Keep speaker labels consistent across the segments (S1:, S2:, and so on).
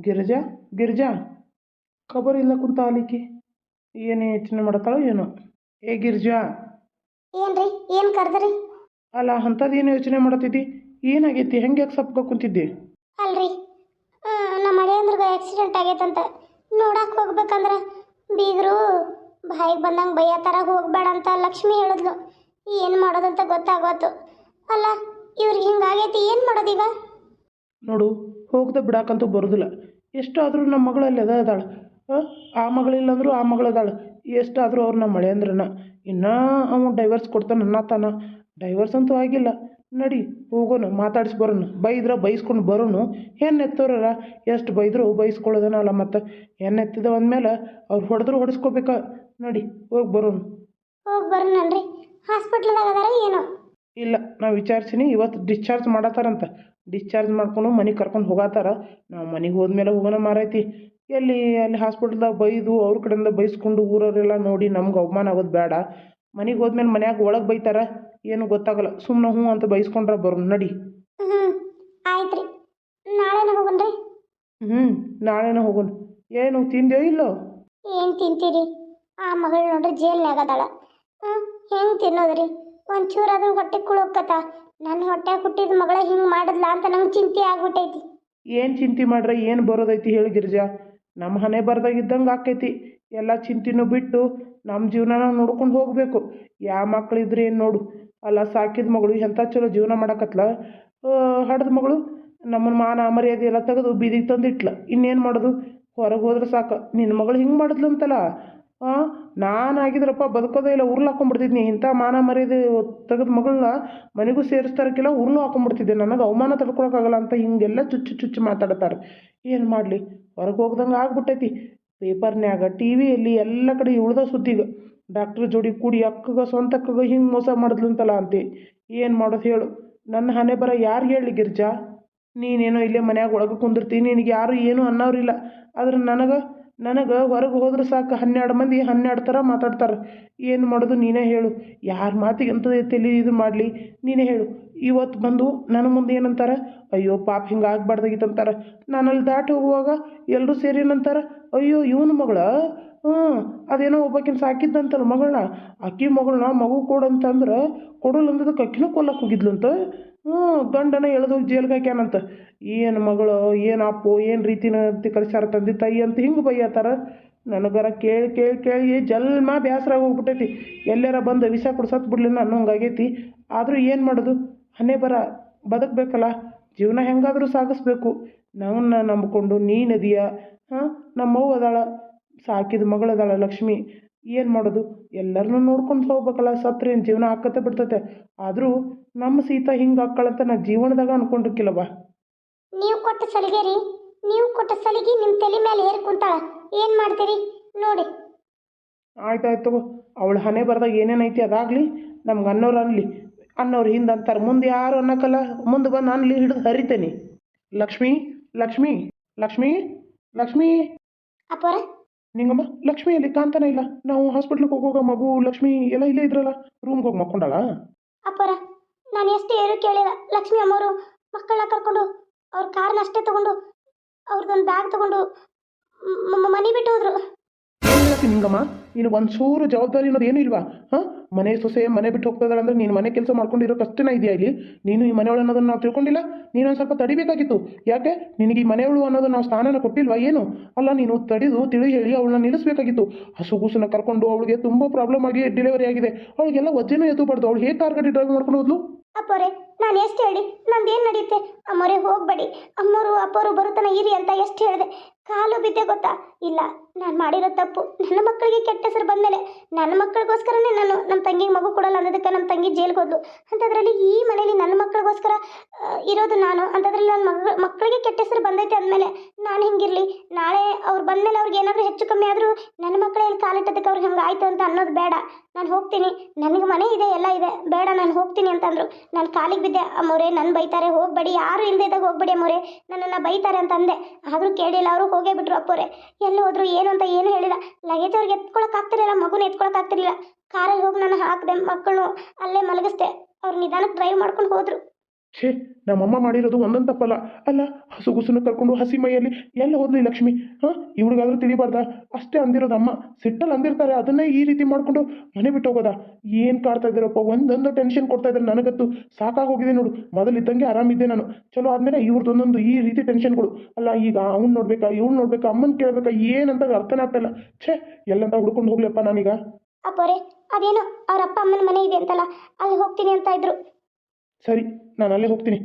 S1: ಗಿರಿಜಾ ಗಿರಿಜಾ ಖಬರ್ ಇಲ್ಲ ಕುಂತ ಆಲಿಕಿ ಏನು ಯೋಚನೆ ಮಾಡತ್ತಾಳೋ ಏನೋ. ಏ ಗಿರಿಜಾ.
S2: ಏನ್ರಿ ಏನು ಕರೆದ್ರಿ?
S1: ಅಲ್ಲ ಅಂಥದ್ದು ಏನು ಯೋಚನೆ ಮಾಡತ್ತಿದ್ದಿ ಏನಾಗೈತಿ? ಹೆಂಗೆ ಯಾಕೆ ಸಪ್ಕ ಕುಂತಿದ್ದಿ?
S2: ಅಲ್ರಿ ಆ, ನಮ್ಮ ಮಳೆಯಂದ್ರಿಗೆ ಆಕ್ಸಿಡೆಂಟ್ ಆಗೈತಂತ. ನೋಡಕ್ಕೆ ಹೋಗ್ಬೇಕಂದ್ರೆ ಬೀಗರು ಬಾಯಿಗೆ ಬಂದಂಗೆ ಬೈಯತ್ತಾರ ಹೋಗ್ಬೇಡ ಅಂತ ಲಕ್ಷ್ಮಿ ಹೇಳಿದ್ಲು. ಏನು ಮಾಡೋದಂತ ಗೊತ್ತಾಗೋತು. ಅಲ್ಲ ಇವ್ರಿಗೆ ಹಿಂಗಾಗೈತಿ ಏನು ಮಾಡೋದೀಗ
S1: ನೋಡು ಹೋಗ್ದೆ ಬಿಡಾಕಂತೂ ಬರೋದಿಲ್ಲ. ಎಷ್ಟಾದರೂ ನಮ್ಮ ಮಗಳಲ್ಲಿ ಅದ ಅದಾಳು. ಆ ಮಗಳಿಲ್ಲ ಅಂದರೂ ಆ ಮಗಳದಾಳ. ಎಷ್ಟಾದರೂ ಅವ್ರು ನಮ್ಮ ಮಳೆ ಅಂದ್ರನ ಇನ್ನೂ ಅವ ಡೈವರ್ಸ್ ಕೊಡ್ತಾನೆ ಅನ್ನತಾನ. ಡೈವರ್ಸ್ ಅಂತೂ ಆಗಿಲ್ಲ. ನಡಿ ಹೋಗೋಣ ಮಾತಾಡಿಸಿ ಬರೋಣ. ಬೈದ್ರೆ ಬೈಸ್ಕೊಂಡು ಬರೋನು. ಹೆಣ್ಣು ಎತ್ತೋರಲ್ಲ ಎಷ್ಟು ಬೈದ್ರು ಬೈಸ್ಕೊಳ್ಳೋದನಲ್ಲ ಮತ್ತು. ಹೆಣ್ಣು ಎತ್ತಿದ ಅಂದಮೇಲೆ ಅವ್ರು ಹೊಡೆದ್ರು ಹೊಡೆಸ್ಕೋಬೇಕ? ನಡಿ ಹೋಗಿ ಬರೋಣ.
S2: ಹೋಗಿ ಬರೋಣನ್ರಿ ಹಾಸ್ಪಿಟ್ಲ್ದಾಗ ಅದಾರ ಏನೋ?
S1: ಇಲ್ಲ ನಾವು ವಿಚಾರಿಸಿನಿ ಇವತ್ತು ಡಿಸ್ಚಾರ್ಜ್ ಮಾಡತ್ತಾರಂತ ಡಿಸ್ಚಾರ್ಜ್ ಮಾಡ್ಕೊಂಡು ಮನೆಗೆ ಕರ್ಕೊಂಡು ಹೋಗತ್ತಾರ ನಾವು ಮನೆಗೆ ಹೋದ್ಮೇಲೆ ಹೋಗೋಣ ಮಾರೈತಿ. ಎಲ್ಲಿ ಅಲ್ಲಿ ಹಾಸ್ಪಿಟ್ಲ್ದಾಗ ಬೈದು ಅವ್ರ ಕಡೆಯಿಂದ ಬೈಸ್ಕೊಂಡು ಊರವರೆಲ್ಲ ನೋಡಿ ನಮ್ಗೆ ಅವಮಾನ ಆಗೋದು ಬೇಡ. ಮನೆಗೆ ಹೋದ್ಮೇಲೆ ಮನ್ಯಾಗ ಒಳಗೆ ಬೈತಾರ. ಏನು ಗೊತ್ತಾಗಲ್ಲ. ಸುಮ್ಮನೆ ಹ್ಞೂ ಅಂತ ಬೈಸ್ಕೊಂಡ್ರೆ ಬರೋಣ ನಡಿ.
S2: ಹ್ಞೂ ಆಯ್ತು ರೀ. ನಾಳೆನ ಹೋಗನ್ರಿ
S1: ಹ್ಞೂ ನಾಳೆನೇ ಹೋಗೋಣ ಏನು ತಿಂದೇ ಇಲ್ಲೋ?
S2: ಏನು ತಿಂತೀರಿ? ಆ ಮಗಳು ನೋಡ್ರಿ ಜೇಲ್ನಾಗ ಅದಾಳ. ಹ್ಞೂ ಹೆಂಗೆ ತಿನ್ನೋದ್ರಿ? ಒಂಚೂರಾದ್ರೂ ಹೊಟ್ಟೆ ಕುಳೋಕ್ಕತ್ತ ನನ್ನ ಹೊಟ್ಟೆ ಹುಟ್ಟಿದ ಮಗಳ ಹಿಂಗೆ ಮಾಡಿದ್ಲ ಅಂತ ನಂಗೆ ಚಿಂತೆ ಆಗ್ಬಿಟ್ಟೈತಿ.
S1: ಏನು ಚಿಂತೆ ಮಾಡ್ರೆ, ಏನು ಬರೋದೈತಿ ಹೇಳಿ ಗಿರಿಜಾ. ನಮ್ಮ ಹಣೆ ಬರ್ದಾಗಿದ್ದಂಗೆ ಆಕೈತಿ. ಎಲ್ಲ ಚಿಂತೆನೂ ಬಿಟ್ಟು ನಮ್ಮ ಜೀವನನ ನೋಡ್ಕೊಂಡು ಹೋಗಬೇಕು. ಯಾವ ಮಕ್ಳಿದ್ರೆ ಏನು ನೋಡು. ಅಲ್ಲ ಸಾಕಿದ ಮಗಳು ಎಂಥ ಚಲೋ ಜೀವನ ಮಾಡಕತ್ಲ? ಹಡ್ದ ಮಗಳು ನಮ್ಮನ್ನ ಮಾನ ಮರ್ಯಾದೆ ಎಲ್ಲ ತೆಗೆದು ಬೀದಿಗೆ ತಂದಿಟ್ಲ. ಇನ್ನೇನು ಮಾಡೋದು? ಹೊರಗೆ ಹೋದ್ರೆ ಸಾಕು. ನಿನ್ನ ಮಗಳು ಹಿಂಗೆ ಮಾಡಿದ್ಲಂತಲ್ಲ ನಾನು ಆಗಿದ್ರಪ್ಪ ಬದುಕೋದೇ ಇಲ್ಲ, ಉರ್ಲು ಹಾಕೊಂಡ್ಬಿಡ್ತಿದ್ನಿ. ಇಂಥ ಮಾನ ಮರ್ಯಾದೆ ತೆಗೆದು ಮಗಳನ್ನ ಮನೆಗೂ ಸೇರಿಸ್ತಾರಕ್ಕಿಲ್ಲ ಉರ್ಲು ಹಾಕೊಂಡ್ಬಿಡ್ತಿದ್ದೆ. ನನಗೆ ಅವಮಾನ ತಡ್ಕೊಳಕ್ಕಾಗಲ್ಲ ಅಂತ ಹಿಂಗೆಲ್ಲ ಚುಚ್ಚು ಚುಚ್ಚು ಮಾತಾಡ್ತಾರೆ. ಏನು ಮಾಡಲಿ? ಹೊರಗೆ ಹೋಗ್ದಂಗೆ ಆಗ್ಬಿಟ್ಟೈತಿ. ಪೇಪರ್ನ್ಯಾಗ ಟಿ ವಿಯಲ್ಲಿ ಎಲ್ಲ ಕಡೆ ಉಳ್ದ ಸುದ್ದಿಗೆ ಡಾಕ್ಟ್ರ್ ಜೋಡಿ ಕೂಡಿ ಅಕ್ಕಗ ಸ್ವಂತ ಅಕ್ಕಗ ಹಿಂಗೆ ಮೋಸ ಮಾಡಿದ್ಲಂತಲ್ಲ ಅಂತೆ. ಏನು ಮಾಡೋದು ಹೇಳು. ನನ್ನ ಹಣೆ ಬರ ಯಾರು ಹೇಳಿ ಗಿರ್ಜಾ? ನೀನೇನೋ ಇಲ್ಲೇ ಮನ್ಯಾಗ ಒಳಗೆ ಕುಂದಿರ್ತೀನಿ ನಿನಗೆ ಯಾರು ಏನೂ ಅನ್ನೋರಿಲ್ಲ. ಆದ್ರೆ ನನಗೆ ನನಗೆ ಹೊರಗೆ ಹೋದ್ರೆ ಸಾಕು. ಹನ್ನೆರಡು ಮಂದಿ ಹನ್ನೆರಡು ಥರ ಮಾತಾಡ್ತಾರೆ. ಏನು ಮಾಡೋದು ನೀನೇ ಹೇಳು. ಯಾರ ಮಾತಿಗೆ ಅಂತ ತಲೆ ಇದು ಮಾಡಲಿ. ನೀನೇ ಹೇಳು. ಇವತ್ತು ಬಂದು ನನ್ನ ಮುಂದೆ ಏನಂತಾರೆ? ಅಯ್ಯೋ ಪಾಪ ಹಿಂಗೆ ಆಗ್ಬಾರ್ದಾಗಿತ್ತು ಅಂತಾರೆ. ನಾನು ಅಲ್ಲಿ ದಾಟಿ ಹೋಗುವಾಗ ಎಲ್ಲರೂ ಸೇರಿ ಏನಂತಾರೆ? ಅಯ್ಯೋ ಇವನ ಮಗಳ? ಹ್ಞೂ ಅದೇನೋ ಒಬ್ಬಾಕಿನ ಸಾಕಿದ್ದಂತಲ್ಲ ಮಗಳನ್ನ. ಅಕ್ಕಿ ಮಗಳನ್ನ ಮಗು ಕೊಡು ಅಂತಂದ್ರೆ ಕೊಡಲ್ಲ ಅಂದದಕ್ಕೆ ಅಕ್ಕಿನೂ ಕೊಲ್ಲಕ್ಕೆ ಹೋಗಿದ್ಲಂತ. ಹ್ಞೂ ಗಂಡನ ಎಳ್ದೋಗಿ ಜೇಲ್ಗೆ ಹಾಕ್ಯಾನಂತ. ಏನು ಮಗಳು, ಏನು ಅಪ್ಪು, ಏನು ರೀತಿನ ಕಳಿಸ್ಯಾರ ತಂದೆ ತಾಯಿ ಅಂತ ಹಿಂಗೆ ಬೈಯತ್ತಾರ ನನಗರ ಕೇಳಿ ಕೇಳಿ ಕೇಳಿ ಜಲ್ಮ ಬೇಸರ ಹೋಗ್ಬಿಟ್ಟೈತಿ. ಎಲ್ಲಾರ ಬಂದು ವಿಷ ಕೊಡ್ಸತ್ ಬಿಡ್ಲಿ ಅನ್ನೋಂಗಾಗೈತಿ ಆದರೂ ಏನು ಮಾಡೋದು? ಹನ್ನೆ ಬರ, ಬದುಕಬೇಕಲ್ಲ. ಜೀವನ ಹೆಂಗಾದರೂ ಸಾಗಿಸ್ಬೇಕು. ನನ್ನ ನಂಬ್ಕೊಂಡು ನೀನದೀಯ ಹಾಂ, ನಮ್ಮವ್ವ ಅದಾಳ, ಸಾಕಿದ ಮಗಳದಾಳ ಲಕ್ಷ್ಮಿ. ಏನು ಮಾಡೋದು? ಎಲ್ಲರನ್ನೂ ನೋಡ್ಕೊಂಡು ಹೋಗ್ಬೇಕಲ್ಲ ಸತ್ರೆ ಏನು ಜೀವನ ಆಕತ್ತೆ ಬಿಡ್ತತೆ. ಆದರೂ ನಮ್ಮ ಸೀತಾ ಹಿಂಗೆ ಆಕ್ಕಳಂತ ನಾ ಜೀವನದಾಗ ಅನ್ಕೊಂಡಿರ್ಕಿಲ್ಲವ್ವ.
S2: ನೀವು ಕೊಟ್ಟ ಸಲಿಗೆ ರೀ ನೀವು ಕೊಟ್ಟ ಸಲಿಗೆ ನಿಮ್ಮ ತಲೆ ಮೇಲೆ ಏರಿ ಕುಂತಾಳ. ಏನು ಮಾಡ್ತೀರಿ? ನೋಡಿ.
S1: ಆಯ್ತಾಯ್ತು ಆಯ್ತು ತಗೋ ಅವಳ ಹಣೆ ಬರ್ದಾಗ ಏನೇನೈತಿ ಅದಾಗಲಿ ನಮ್ಗೆ ಅನ್ನೋರು ಅನ್ಲಿ. ಅನ್ನೋರು ಹಿಂದೆ ಅಂತಾರೆ ಮುಂದೆ ಯಾರು ಅನ್ನಕ್ಕಲ್ಲ ಮುಂದೆ ಬಂದು ಅನ್ಲಿ ಹಿಡಿದು ಹರಿತೇನೆ. ಲಕ್ಷ್ಮಿ ಲಕ್ಷ್ಮಿ ಲಕ್ಷ್ಮಿ ಲಕ್ಷ್ಮಿ.
S2: ಅಪ್ಪರ.
S1: ನಿಂಗಮ್ಮ ಲಕ್ಷ್ಮಿ ಎಲ್ಲಿ ಕಾಣ್ತಾನೆ ಇಲ್ಲ. ನಾವು ಹಾಸ್ಪಿಟ್ಲಿಗೆ ಹೋಗುವಾಗ ಮಗು ಲಕ್ಷ್ಮಿ ಎಲ್ಲ ಇಲ್ಲೇ ಇದ್ರಲ್ಲ ರೂಮ್ಗೆ ಹೋಗಿ ಮಕ್ಕೊಂಡಾಳ?
S2: ಅಪ್ಪರ ನಾನು ಎಷ್ಟು ಏನು ಕೇಳಿಲ್ಲ. ಲಕ್ಷ್ಮಿ ಅಮ್ಮವರು ಮಕ್ಕಳನ್ನ ಕರ್ಕೊಂಡು ಅವ್ರ ಕಾರ್ನ ಅಷ್ಟೇ ತಗೊಂಡು ಅವ್ರದ್ದೊಂದು ಬ್ಯಾಗ್ ತಗೊಂಡು ಮನೆ ಬಿಟ್ಟು ಹೋದ್ರು.
S1: ನಿಂಗಮ್ಮ? ನೀನು ಒಂದು ಚೂರು ಜವಾಬ್ದಾರಿ ಅನ್ನೋದು ಏನು ಇಲ್ವಾ? ಹಾಂ? ಮನೆ ಸೊಸೆ, ಮನೆ ಬಿಟ್ಟು ಹೋಗ್ತಾ ಅಂದ್ರೆ ನೀನು ಮನೆ ಕೆಲಸ ಮಾಡ್ಕೊಂಡಿರೋ ಕಷ್ಟನೇ ಇದೆಯಾ ಇಲ್ಲಿ? ನೀನು ಈ ಮನೆಯವಳು ಅನ್ನೋದನ್ನ ನಾವು ತಿಳ್ಕೊಂಡಿಲ್ಲ? ನೀನು ಸ್ವಲ್ಪ ತಡಿಬೇಕಾಗಿತ್ತು. ಯಾಕೆ? ನಿನಗೆ ಈ ಮನೆಯವಳು ಅನ್ನೋದು ನಾವು ಸ್ಥಾನನ ಕೊಟ್ಟಿಲ್ವಾ? ಏನು? ಅಲ್ಲ, ನೀನು ತಡಿದು ತಿಳಿ ಹೇಳಿ ಅವಳನ್ನ ನಿಲ್ಲಿಸಬೇಕಾಗಿತ್ತು. ಹಸುಗೂಸನ್ನ ಕರ್ಕೊಂಡು ಅವಳಿಗೆ ತುಂಬ ಪ್ರಾಬ್ಲಮ್ ಆಗಿ ಡೆಲಿವರಿ ಆಗಿದೆ. ಅವಳಿಗೆಲ್ಲ ವಜ್ಜೆನೂ ಎತ್ತಬಾರ್ದು ಅವಳು ಹೇಗೆ ಕಾರ್ ಗಾಡಿ ಡ್ರೈವ್ ಮಾಡ್ಕೊಂಡು ಹೋದ್ಲು?
S2: ಅಪ್ಪರೆ, ನಾನು ಎಷ್ಟು ಹೇಳಿ? ನಂದು ಏನು ನಡೆಯುತ್ತೆ ಅಮ್ಮೋರೆ, ಹೋಗಬೇಡಿ. ಅಮ್ಮೋರು, ಅಪ್ಪೋರು ಬರುತ್ತಾನೆ ಇರಿ ಅಂತ ಎಷ್ಟು ಹೇಳಿದೆ. ಕಾಲು ಬಿದ್ದೆ ಗೊತ್ತಾ? ಇಲ್ಲ, ನಾನು ಮಾಡಿರೋ ತಪ್ಪು. ನನ್ನ ಮಕ್ಕಳಿಗೆ ಕೆಟ್ಟ ಹೆಸರು ಬಂದಮೇಲೆ ನನ್ನ ಮಕ್ಕಳಿಗೋಸ್ಕರನೇ ನಾನು ನಮ್ಮ ತಂಗಿಗೆ ಮಗು ಕೊಡಲ್ಲ ಅನ್ನೋದಕ್ಕೆ ನಮ್ಮ ತಂಗಿ ಜೈಲ್ಗೆ ಹೋದ್ಲು. ಅಂಥದ್ರಲ್ಲಿ ಈ ಮನೇಲಿ ನನ್ನ ಮಕ್ಕಳಿಗೋಸ್ಕರ ಇರೋದು ನಾನು. ಅಂಥದ್ರಲ್ಲಿ ನನ್ನ ಮಕ್ಕಳಿಗೆ ಕೆಟ್ಟ ಹೆಸರು ಬಂದೈತೆ ಅಂದಮೇಲೆ ನಾನು ಹಿಂಗಿರಲಿ? ನಾಳೆ ಅವ್ರು ಬಂದಮೇಲೆ ಅವ್ರಿಗೆ ಏನಾದರೂ ಹೆಚ್ಚು ಕಮ್ಮಿ ಆದರೂ ನನ್ನ ಮಕ್ಕಳಲ್ಲಿ ಕಾಲಿಟ್ಟದಕ್ಕೆ ಅವ್ರಿಗೆ ಹಂಗೆ ಆಯಿತು ಅಂತ ಅನ್ನೋದು ಬೇಡ. ನಾನು ಹೋಗ್ತೀನಿ. ನನಗೆ ಮನೆ ಇದೆ, ಎಲ್ಲ ಇದೆ. ಬೇಡ, ನಾನು ಹೋಗ್ತೀನಿ ಅಂತಂದರು. ನಾನು ಕಾಲಿಗೆ ಬಿದ್ದೆ, ಅಮ್ಮೋರೆ ನನ್ನ ಬೈತಾರೆ. ಹೋಗಬೇಡಿ. ಯಾರು ಇಲ್ಲದೆ ಇದ್ದಾಗ ಹೋಗ್ಬೇಡಿ ಅಮ್ಮೋರೆ. ನನ್ನನ್ನು ಬೈತಾರೆ ಅಂತ ಅಂದೆ. ಆದರೂ ಕೇಳಿಲ್ಲ ಅವರು ಹೋಗೇ ಬಿಟ್ರು ಅಪ್ಪೋರೆ. ಎಲ್ಲಿ ಹೋದ್ರು ಏನು ಅಂತ ಏನು ಹೇಳಿಲ್ಲ. ಲಗೇಜ್ ಅವ್ರಿಗೆ ಎತ್ಕೊಳಕ್ ಆಗ್ತಿರಲಿಲ್ಲ, ಮಗುನ ಎತ್ಕೊಳಕ್ ಆಗ್ತಿರ್ಲಿಲ್ಲ. ಕಾರಲ್ಲಿ ಹೋಗಿ ನಾನು ಹಾಕಿದೆ ಮಕ್ಕಳು, ಅಲ್ಲೇ ಮಲಗಿಸ್ದೆ. ಅವ್ರು ನಿಧಾನಕ್ಕೆ ಡ್ರೈವ್ ಮಾಡ್ಕೊಂಡು ಹೋದ್ರು.
S1: ಛೇ, ನಮ್ಮಮ್ಮ ಮಾಡಿರೋದು ಒಂದೊಂದು ತಪ್ಪಲ್ಲ. ಅಲ್ಲ ಹಸು ಗುಸುನ ಕರ್ಕೊಂಡು ಹಸಿ ಮೈಯಲ್ಲಿ ಎಲ್ಲ ಹೋದ್ಲಿ ಲಕ್ಷ್ಮಿ. ಹಾಂ, ಇವ್ರಿಗಾದ್ರೂ ತಿಳಿಬಾರ್ದ? ಅಷ್ಟೇ ಅಂದಿರೋದು ಅಮ್ಮ. ಸಿಟ್ಟಲ್ಲಿ ಅಂದಿರ್ತಾರೆ, ಅದನ್ನೇ ಈ ರೀತಿ ಮಾಡ್ಕೊಂಡು ಮನೆ ಬಿಟ್ಟು ಹೋಗೋದಾ? ಏನು ಕಾಡ್ತಾ ಇದ್ದೀರಪ್ಪ? ಒಂದೊಂದು ಟೆನ್ಷನ್ ಕೊಡ್ತಾ ಇದ್ದಾರೆ ನನಗತ್ತು ಸಾಕಾಗೋಗಿದೆ ನೋಡು. ಮೊದಲಿದ್ದಂಗೆ ಆರಾಮಿದ್ದೆ ನಾನು. ಚಲೋ ಆದ್ಮೇಲೆ ಇವ್ರದ್ದು ಒಂದೊಂದು ಈ ರೀತಿ ಟೆನ್ಷನ್ಗಳು ಅಲ್ಲ, ಈಗ ಅವ್ನು ನೋಡ್ಬೇಕಾ, ಇವ್ನು ನೋಡ್ಬೇಕಾ, ಅಮ್ಮನ ಕೇಳಬೇಕಾ ಏನಂತ ಅರ್ಥನೇ ಇಲ್ಲ. ಛೇ, ಎಲ್ಲಂತ ಹುಡ್ಕೊಂಡು ಹೋಗ್ಲಿಯಪ್ಪ ನಾನೀಗ.
S2: ಅಪ್ಪೋರೆ, ಅದೇನೋ? ಅವ್ರ ಅಪ್ಪ ಅಮ್ಮನ ಮನೆ ಇದೆ ಅಂತಲ್ಲ? ಅಲ್ಲಿ ಹೋಗ್ತೀನಿ ಅಂತ ಇದ್ರು.
S1: ಸರಿ ನಾನು ಅಲ್ಲೇ ಹೋಗ್ತೀನಿ.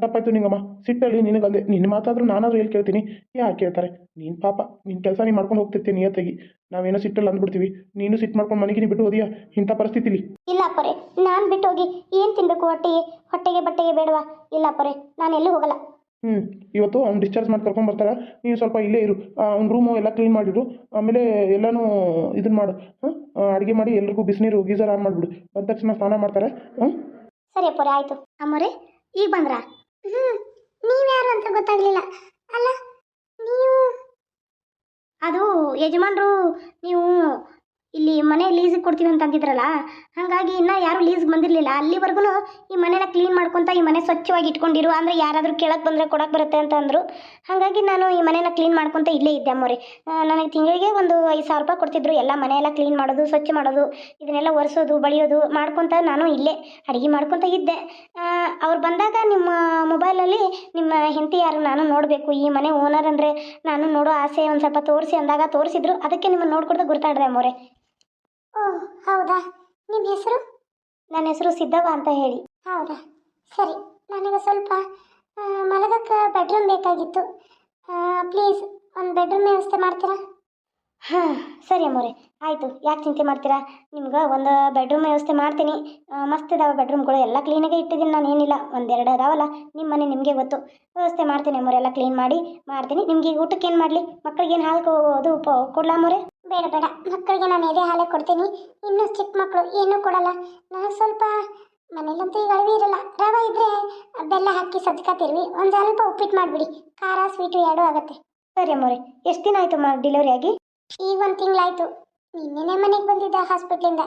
S1: ತಪ್ಪಾಯ್ತು ನಿಂಗಮ್ಮ. ಸಿಟ್ಟಲ್ಲಿ ನಿನಗಲ್ಲದೆ ನಿನ್ನ ಮಾತಾದರೂ ನಾನಾದರೂ ಹೇಳಿ ಕೇಳ್ತೀನಿ. ಯಾಕೆ ಕೇಳ್ತಾರೆ? ನೀನು ಪಾಪ ನಿನ್ನ ಕೆಲಸ ನೀನು ಮಾಡ್ಕೊಂಡು ಹೋಗ್ತಿರ್ತೀನಿ ನಿಯತ್ತಾಗಿ. ನಾವೇನೋ ಸಿಟ್ಟಲ್ಲಿ ಅಂದ್ಬಿಡ್ತೀವಿ. ನೀನು ಸಿಟ್ಟು ಮಾಡ್ಕೊಂಡು ಮನೆಗೆ ಬಿಟ್ಟು ಹೋದಿಯಾ? ಇಂಥ ಪರಿಸ್ಥಿತಿಲಿ.
S2: ಇಲ್ಲ ಅಪ್ಪರೆ ನಾನು ಬಿಟ್ಟು ಹೋಗಿ ಏನು ತಿನ್ನಬೇಕು ಹೊಟ್ಟೆಗೆ ಹೊಟ್ಟೆಗೆ ಬಟ್ಟೆಗೆ ಬೇಡವಾ? ಇಲ್ಲ ಅಪ್ಪರೆ ನಾನು ಎಲ್ಲೂ ಹೋಗಲ್ಲ.
S1: ಹ್ಞೂ ಇವತ್ತು ಅವ್ನು ಡಿಸ್ಚಾರ್ಜ್ ಮಾಡಿ ಕರ್ಕೊಂಡು ಬರ್ತಾರೆ. ನೀನು ಸ್ವಲ್ಪ ಇಲ್ಲೇ ಇರು. ಅವ್ನ ರೂಮು ಎಲ್ಲ ಕ್ಲೀನ್ ಮಾಡಿಬಿಡು ಆಮೇಲೆ ಎಲ್ಲನೂ ಇದನ್ನು ಮಾಡು. ಹಾಂ ಅಡುಗೆ ಮಾಡಿ ಎಲ್ರಿಗೂ ಬಿಸಿನೀರು ಗೀಸರ್ ಆನ್ ಮಾಡಿಬಿಡು. ಬಂದ ತಕ್ಷಣ ಸ್ನಾನ ಮಾಡ್ತಾರೆ. ಹ್ಞೂ
S2: ಸರಿ ಅಪ್ಪರೆ ಆಯಿತು. ಅಮ್ಮರೇ, ಈಗ ಬಂದ್ರಾ? ಹ್ಞೂ ನೀವ್ಯಾರು ಅಂತ ಗೊತ್ತಾಗ್ಲಿಲ್ಲ. ಅಲ್ಲ, ನೀವು? ಅದು ಯಜಮಾನ್ರು, ನೀವು ಇಲ್ಲಿ ಮನೆ ಲೀಸಿಗೆ ಕೊಡ್ತೀವಿ ಅಂತ ಅಂದಿದ್ರಲ್ಲ, ಹಾಗಾಗಿ ಇನ್ನೂ ಯಾರೂ ಲೀಸ್ಗೆ ಬಂದಿರಲಿಲ್ಲ. ಅಲ್ಲಿವರೆಗೂ ಈ ಮನೆನ ಕ್ಲೀನ್ ಮಾಡ್ಕೊತ ಈ ಮನೆ ಸ್ವಚ್ಛವಾಗಿ ಇಟ್ಕೊಂಡಿರು, ಅಂದರೆ ಯಾರಾದರೂ ಕೇಳಕ್ಕೆ ಬಂದರೆ ಕೊಡಕ್ಕೆ ಬರುತ್ತೆ ಅಂತ ಅಂದರು. ಹಾಗಾಗಿ ನಾನು ಈ ಮನೆನ ಕ್ಲೀನ್ ಮಾಡ್ಕೊತ ಇಲ್ಲೇ ಇದ್ದೆ ಅಮ್ಮೋರೆ. ನನಗೆ ತಿಂಗಳಿಗೆ ಒಂದು ಐದು ಸಾವಿರ ರೂಪಾಯಿ ಕೊಡ್ತಿದ್ರು. ಎಲ್ಲ ಮನೆಯೆಲ್ಲ ಕ್ಲೀನ್ ಮಾಡೋದು, ಸ್ವಚ್ಛ ಮಾಡೋದು, ಇದನ್ನೆಲ್ಲ ಒರೆಸೋದು, ಬಳಿಯೋದು ಮಾಡ್ಕೊತ ನಾನು ಇಲ್ಲೇ ಅಡುಗೆ ಮಾಡ್ಕೊತ ಇದ್ದೆ. ಅವ್ರು ಬಂದಾಗ ನಿಮ್ಮ ಮೊಬೈಲಲ್ಲಿ ನಿಮ್ಮ ಹೆಂಡತಿ ಯಾರು ನಾನು ನೋಡಬೇಕು. ಈ ಮನೆ ಓನರ್ ಅಂದರೆ ನಾನು ನೋಡೋ ಆಸೆ ಒಂದು ಸ್ವಲ್ಪ ತೋರಿಸಿ ಅಂದಾಗ ತೋರಿಸಿದ್ರು. ಅದಕ್ಕೆ ನಿಮ್ಮನ್ನು ನೋಡ್ಕೊಡ್ದೆ ಗುರ್ತಾಡ್ದೆ ಅಮ್ಮೋರೆ. ಓ, ಹೌದಾ? ನಿಮ್ಮ ಹೆಸರು? ನನ್ನ ಹೆಸರು ಸಿದ್ದವ್ವ ಅಂತ ಹೇಳಿ. ಹೌದಾ? ಸರಿ, ನನಗೆ ಸ್ವಲ್ಪ ಮಲಗಕ್ಕೆ ಬೆಡ್ರೂಮ್ ಬೇಕಾಗಿತ್ತು. ಪ್ಲೀಸ್ ಒಂದು ಬೆಡ್ರೂಮ್ ವ್ಯವಸ್ಥೆ ಮಾಡ್ತೀರಾ? ಹಾಂ, ಸರಿ ಅಮ್ಮೋರೆ. ಆಯಿತು, ಯಾಕೆ ಚಿಂತೆ ಮಾಡ್ತೀರಾ? ನಿಮ್ಗೆ ಒಂದು ಬೆಡ್ರೂಮ್ ವ್ಯವಸ್ಥೆ ಮಾಡ್ತೀನಿ. ಮಸ್ತ್ ಇದಾವೆ ಬೆಡ್ರೂಮ್ಗಳು ಎಲ್ಲ ಕ್ಲೀನಾಗೆ ಇಟ್ಟಿದ್ದೀನಿ ನಾನು, ಏನಿಲ್ಲ. ಒಂದೆರಡು ಅದಾವಲ್ಲ ನಿಮ್ಮ ಮನೆ ನಿಮಗೆ ಗೊತ್ತು. ವ್ಯವಸ್ಥೆ ಮಾಡ್ತೀನಿ ಅಮ್ಮೋರೆ, ಎಲ್ಲ ಕ್ಲೀನ್ ಮಾಡಿ, ಮಾಡ್ತೀನಿ. ನಿಮ್ಗೆ ಈಗ ಊಟಕ್ಕೆ ಏನು ಮಾಡಲಿ? ಮಕ್ಕಳಿಗೆ ಏನು ಹಾಲು ಅದು ಕೊಡ್ಲಾ ಅಮ್ಮೋರೆ? ಬೇಡ ಬೇಡ. ಮಕ್ಕಳಿಗೆ ನಾನು ಎದೆ ಹಾಲೆ ಕೊಡ್ತೀನಿ. ಇನ್ನೂ ಚಿಕ್ಕ ಮಕ್ಕಳು ಏನೂ ಕೊಡಲ್ಲ. ನಾನು ಸ್ವಲ್ಪ ಮನೇಲಂತೂ ಈಗ ಅಳವಿ ಇರಲ್ಲ. ರವೆ ಇದ್ರೆ ಬೆಲ್ಲ ಹಾಕಿ ಸಜ್ಜಕತ್ತಿರ್ವಿ ಒಂದು ಸ್ವಲ್ಪ ಉಪ್ಪಿಟ್ಟು ಮಾಡಿಬಿಡಿ. ಖಾರ ಸ್ವೀಟು ಎರಡೂ ಆಗುತ್ತೆ. ಸರಿ ಅಮ್ಮೋರೆ ಎಷ್ಟು ದಿನ ಆಯಿತು ಮಾ ಡಿಲಿವರಿ ಆಗಿ? ಈಗ ಒಂದು ತಿಂಗಳಾಯ್ತು. ನಿನ್ನೆನೇ ಮನೆಗೆ ಬಂದಿದ್ದ ಹಾಸ್ಪಿಟ್ಲಿಂದ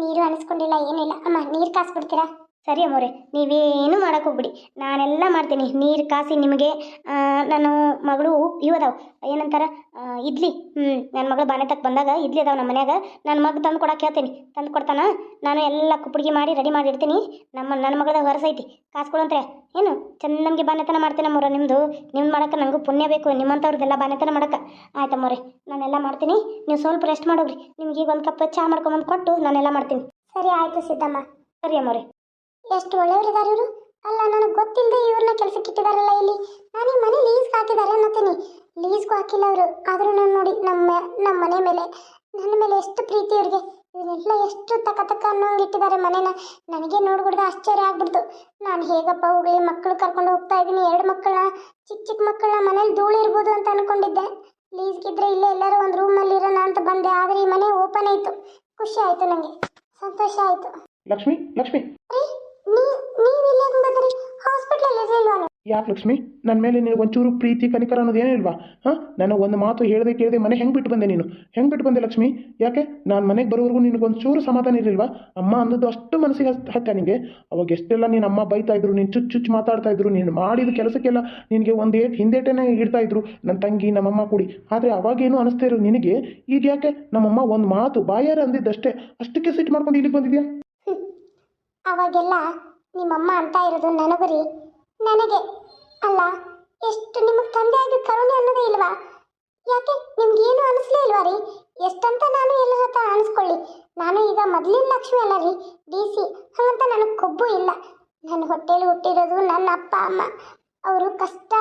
S2: ನೀರು ಅನಿಸ್ಕೊಂಡಿಲ್ಲ ಏನಿಲ್ಲ. ಅಮ್ಮ ನೀರು ಕಾಸ್ಬಿಡ್ತೀರಾ? ಸರಿ ಅಮ್ಮೋರೆ, ನೀವೇನು ಮಾಡಕ್ಕೆ ಹೋಗ್ಬಿಡಿ. ನಾನೆಲ್ಲ ಮಾಡ್ತೀನಿ. ನೀರು, ಕಾಸಿ ನಿಮಗೆ ನಾನು ಮಗಳು ಇವು ಅದಾವ. ಏನಂತಾರ ಇಡ್ಲಿ. ಹ್ಞೂ ನನ್ನ ಮಗಳು ಬಾನೆ ತಕ್ಕ ಬಂದಾಗ ಇಡ್ಲಿ ಅದಾವ ನಮ್ಮ ಮನ್ಯಾಗ. ನನ್ನ ಮಗ ತಂದು ಕೊಡಕ್ಕೆ ಹೇಳ್ತೀನಿ. ತಂದು ಕೊಡ್ತಾನ? ನಾನು ಎಲ್ಲ ಕುಪ್ಪಡಿಗೆ ಮಾಡಿ ರೆಡಿ ಮಾಡಿ ಇಡ್ತೀನಿ. ನಮ್ಮ ನನ್ನ ಮಗಳದ ಹೊರಸೈತಿ ಕಾಸು ಕೊಡಂತ್ರೆ. ಏನು? ಚಂದಂಗೆ ಬಾನೆತನ ಮಾಡ್ತೀನಿ ಅಮ್ಮೋರ ನಿಮ್ಮದು ನಿಮ್ಮ ಮಾಡಕ್ಕೆ ನನಗೂ ಪುಣ್ಯ ಬೇಕು. ನಿಮ್ಮಂಥವ್ರದ್ದೆಲ್ಲ ಬಾನೆತನ ಮಾಡಕ್ಕೆ ಅಮ್ಮೋರೆ, ನಾನೆಲ್ಲ ಮಾಡ್ತೀನಿ. ನೀವು ಸ್ವಲ್ಪ ರೆಸ್ಟ್ ಮಾಡೋಗ್ರಿ. ನಿಮ್ಗೆ ಈಗ ಒಂದು ಕಪ್ ಚಹಾ ಮಾಡ್ಕೊಂಬಂದು ಕೊಟ್ಟು ನಾನೆಲ್ಲ ಮಾಡ್ತೀನಿ. ಸರಿ, ಆಯಿತು ಸಿದ್ದಮ್ಮ. ಸರಿ ಅಮ್ಮವ್ರೆ ಎಷ್ಟು ಒಳ್ಳೆಯವರಿದ್ದಾರೆ ಇವರು? ಅಲ್ಲ ನನಗೆ ಗೊತ್ತಿಲ್ಲದೆ ಇವ್ರನ್ನ ಕೆಲಸಕ್ಕೆ ಇಟ್ಟಿದಾರಲ್ಲ ಇಲ್ಲಿ. ನಾನು ಈ ಮನೆ ಲೀಸ್ಗೆ ಹಾಕಿದ್ದಾರೆ ಅನ್ನತ್ತೀನಿ ಲೀಸ್ಗೂ ಹಾಕಿಲ್ಲ ಅವರು ಆದರೂ ನಾನು ನೋಡಿ ನಮ್ಮ ನಮ್ಮ ಮನೆ ಮೇಲೆ ನನ್ನ ಮೇಲೆ ಎಷ್ಟು ಪ್ರೀತಿ ಇವ್ರಿಗೆ. ಇವರೆಲ್ಲ ಎಷ್ಟು ತಕ ತಕ ಅನ್ನೋಂಗೆ ಇಟ್ಟಿದ್ದಾರೆ ಮನೇನ. ನನಗೆ ನೋಡ್ಬಿಡ್ದು ಆಶ್ಚರ್ಯ ಆಗ್ಬಿಡ್ತು. ನಾನು ಹೇಗಪ್ಪ ಹೋಗಲಿ ಮಕ್ಕಳು ಕರ್ಕೊಂಡು ಹೋಗ್ತಾ ಇದ್ದೀನಿ. ಎರಡು ಮಕ್ಕಳನ್ನ ಚಿಕ್ಕ ಚಿಕ್ಕ ಮಕ್ಕಳನ್ನ ಮನೇಲಿ ಧೂಳಿರ್ಬೋದು ಅಂತ ಅನ್ಕೊಂಡಿದ್ದೆ. ಲೀಸ್ಗಿದ್ರೆ ಇಲ್ಲೇ ಎಲ್ಲರೂ ಒಂದು ರೂಮಲ್ಲಿ ಇರೋಣ ಅಂತ ಬಂದೆ. ಆದರೆ ಈ ಮನೆ ಓಪನ್ ಆಯಿತು. ಖುಷಿ ಆಯಿತು ನನಗೆ ಸಂತೋಷ ಆಯಿತು.
S1: ಲಕ್ಷ್ಮಿ ಲಕ್ಷ್ಮಿ
S2: ರೀ ನೀವು ನೀವು ಇಲ್ಲೇ ಬಂದ್ರಿ ಹಾಸ್ಪಿಟ್ಲಲ್ಲಿ ಇರಲಿಲ್ವಾ ನೀವು
S1: ಯಾಕೆ ಲಕ್ಷ್ಮಿ? ನನ್ನ ಮೇಲೆ ನೀನು ಒಂಚೂರು ಪ್ರೀತಿ ಕನಿಕರ ಅನ್ನೋದು ಏನಿಲ್ವಾ ಹಾಂ? ನನಗೆ ಒಂದು ಮಾತು ಹೇಳದೆ ಕೇಳದೆ ಮನೆ ಹೆಂಗೆ ಬಿಟ್ಟು ಬಂದೆ ನೀನು? ಹೆಂಗೆ ಬಿಟ್ಟು ಬಂದೆ ಲಕ್ಷ್ಮಿ? ಯಾಕೆ? ನಾನು ಮನೆಗೆ ಬರೋವರೆಗೂ ನಿನಗೆ ಒಂಚೂರು ಸಮಾಧಾನ ಇರಲಿಲ್ವಾ? ಅಮ್ಮ ಅಂದದ್ದು ಅಷ್ಟು ಮನಸ್ಸಿಗೆ ಹತ್- ಹತ್ತ ನಿನಗೆ ಅವಾಗ ಎಷ್ಟೆಲ್ಲ ನೀನು ಅಮ್ಮ ಬೈತಾ ಇದ್ರು ನೀನು ಚುಚ್ಚು ಚುಚ್ಚು ಮಾತಾಡ್ತಾ ಇದ್ರು ನೀನು ಮಾಡಿದ ಕೆಲಸಕ್ಕೆಲ್ಲ ನಿನಗೆ ಒಂದು ಏಟ್ ಹಿಂದೇಟನೇ ಇಡ್ತಾ ಇದ್ರು ನನ್ನ ತಂಗಿ ನಮ್ಮಮ್ಮ ಕೂಡಿ. ಆದರೆ ಅವಾಗೇನು ಅನಿಸ್ತಾ ಇರೋ ನಿನಗೆ? ಈಗ ಯಾಕೆ? ನಮ್ಮಮ್ಮ ಒಂದು ಮಾತು ಬಾಯಾರ ಅಂದಿದ್ದಷ್ಟೇ. ಅಷ್ಟಕ್ಕೆ ಸಿಟ್ಟು ಮಾಡ್ಕೊಂಡು ಇಲ್ಲಿಗೆ ಬಂದಿದ್ಯಾ?
S2: ಅವಾಗೆಲ್ಲ ನಿಮ್ಮಮ್ಮ ಅಂತ ಇರೋದು ನನಗೂ ರೀ. ನನಗೆ? ಅಲ್ಲ, ಎಷ್ಟು ನಿಮಗೆ ಆಗಿ ಕರುಣೆ ಅನ್ನೋದೇ ಇಲ್ವಾ? ಯಾಕೆ, ನಿಮ್ಗೇನು ಅನಿಸ್ಲೇ ಇಲ್ವಾ ರೀ? ಎಷ್ಟಂತ ನಾನು ಎಲ್ಲರ ಹತ್ರ ಅನಿಸ್ಕೊಳ್ಳಿ. ನಾನು ಈಗ ಮೊದಲಿನ ಲಕ್ಷ್ಮಿ ಅಲ್ಲ ರೀ, ಡಿ ಸಿ. ಹಾಗಂತ ನನಗೆ ಕೊಬ್ಬು ಇಲ್ಲ. ನನ್ನ ಹೊಟ್ಟೆಲಿ ಹುಟ್ಟಿರೋದು ನನ್ನ ಅಪ್ಪ, ಅಮ್ಮ. ಅವರು ಕಷ್ಟ,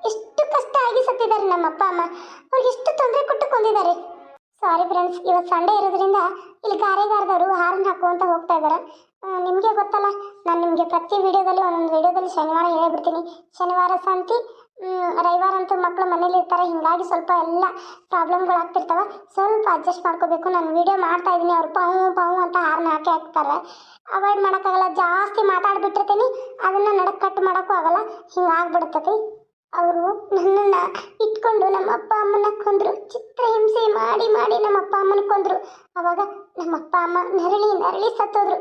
S2: ಎಷ್ಟು ಕಷ್ಟ ಆಗಿ ಸತ್ತಿದ್ದಾರೆ ನಮ್ಮ ಅಪ್ಪ, ಅಮ್ಮ. ಅವ್ರಿಗೆ ಎಷ್ಟು ತೊಂದರೆ ಕೊಟ್ಟು ಕೊಂದಿದ್ದಾರೆ ಸಾರಿ ಫ್ರೆಂಡ್ಸ್ ಇವತ್ತು ಸಂಡೇ ಇರೋದ್ರಿಂದ ಇಲ್ಲಿ ಕಾರ್ಯಗಾರದವರು ಹಾರನ್ ಹಾಕುವಂತ ಹೋಗ್ತಾ ಇದ್ದಾರೆ ನಿಮಗೆ ಗೊತ್ತಲ್ಲ, ನಾನು ನಿಮಗೆ ಪ್ರತಿ ವಿಡಿಯೋದಲ್ಲಿ ಒಂದೊಂದು ವಿಡಿಯೋದಲ್ಲಿ ಶನಿವಾರ ಹೇಳಿಬಿಡ್ತೀನಿ. ಶನಿವಾರ ಸಂತಿ ರವಿವಾರ ಅಂತೂ ಮಕ್ಕಳು ಮನೇಲಿ ಇರ್ತಾರೆ, ಹಿಂಗಾಗಿ ಸ್ವಲ್ಪ ಎಲ್ಲ ಪ್ರಾಬ್ಲಮ್ಗಳು ಆಗ್ತಿರ್ತಾವೆ. ಸ್ವಲ್ಪ ಅಡ್ಜಸ್ಟ್ ಮಾಡ್ಕೋಬೇಕು. ನಾನು ವಿಡಿಯೋ ಮಾಡ್ತಾ ಇದ್ದೀನಿ ಅವ್ರು ಪಾವು ಪಾವು ಅಂತ ಹಾರನ್ನ ಹಾಕಿ ಹಾಕ್ತಾರೆ. ಅವಾಯ್ಡ್ ಮಾಡೋಕ್ಕಾಗಲ್ಲ, ಜಾಸ್ತಿ ಮಾತಾಡ್ಬಿಟ್ಟಿರ್ತೀನಿ. ಅದನ್ನು ನಡಕ್ಕೆ ಕಟ್ ಮಾಡೋಕ್ಕೂ ಆಗಲ್ಲ. ಹಿಂಗಾಗ್ಬಿಡ್ತೈತಿ ಅವರು ನನ್ನನ್ನು ಇಟ್ಕೊಂಡು ನಮ್ಮ ಅಪ್ಪ ಅಮ್ಮನ ಕೊಂದ್ರು ಚಿತ್ರಹಿಂಸೆ ಮಾಡಿ ಮಾಡಿ ನಮ್ಮ ಅಪ್ಪ ಅಮ್ಮನ ಕೊಂದ್ರು. ಅವಾಗ ನಮ್ಮ ಅಪ್ಪ ಅಮ್ಮ ನರಳಿ ನರಳಿ ಸತ್ತೋದ್ರು.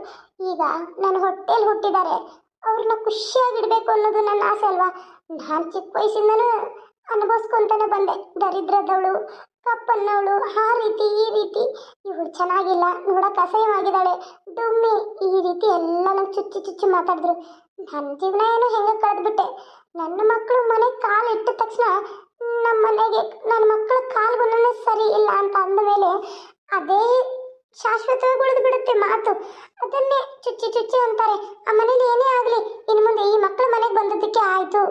S2: ಈಗ ನನ್ನ ಹೊಟ್ಟೆಲಿ ಹುಟ್ಟಿದ್ದಾರೆ. ಅವ್ರನ್ನ ಖುಷಿಯಾಗಿಡಬೇಕು ಅನ್ನೋದು ನನ್ನ ಆಸೆ ಅಲ್ವಾ? ನಾನು ಚಿಕ್ಕ ವಯಸ್ಸಿಂದನೂ ಅನುಭವಿಸ್ಕೊಂತಾನೆ ಬಂದೆ. ದರಿದ್ರದವಳು, ಕಪ್ಪನ್ನವಳು, ಆ ರೀತಿ, ಈ ರೀತಿ. ಇವಳು ಚೆನ್ನಾಗಿಲ್ಲ ನೋಡಕ್ಕೆ ಅಸಹ್ಯವಾಗಿದ್ದಾಳೆ. ಡುಮ್ಮಿ ಈ ರೀತಿ ಎಲ್ಲ ನಂಗೆ ಚುಚ್ಚು ಚುಚ್ಚು ಮಾತಾಡಿದ್ರು. ನನ್ನ ಜೀವನ ಏನು ಹೆಂಗೆ ಕಳೆದ್ಬಿಟ್ಟೆ. ನನ್ನ ಮಕ್ಕಳು ಮನೆಗೆ ಕಾಲು ಇಟ್ಟ ತಕ್ಷಣ ನಮ್ಮ ಮನೆಗೆ ನನ್ನ ಮಕ್ಕಳ ಕಾಲ್ಗುಣನೇ ಸರಿ ಇಲ್ಲ ಅಂತ ಅಂದ ಮೇಲೆ ಅದೇ ಶಾಶ್ವತವಾಗಿ ಉಳಿದು ಬಿಡುತ್ತೆ ಮಾತು. ಅದನ್ನೇ ಚುಚ್ಚಿ ಚುಚ್ಚಿ ಅಂತಾರೆ. ಆ ಮನೇಲಿ ಏನೇ ಆಗಲಿ, ಇನ್ನು ಮುಂದೆ ಈ ಮಕ್ಕಳು ಮನೆಗೆ ಬಂದದಕ್ಕೆ ಆಯಿತು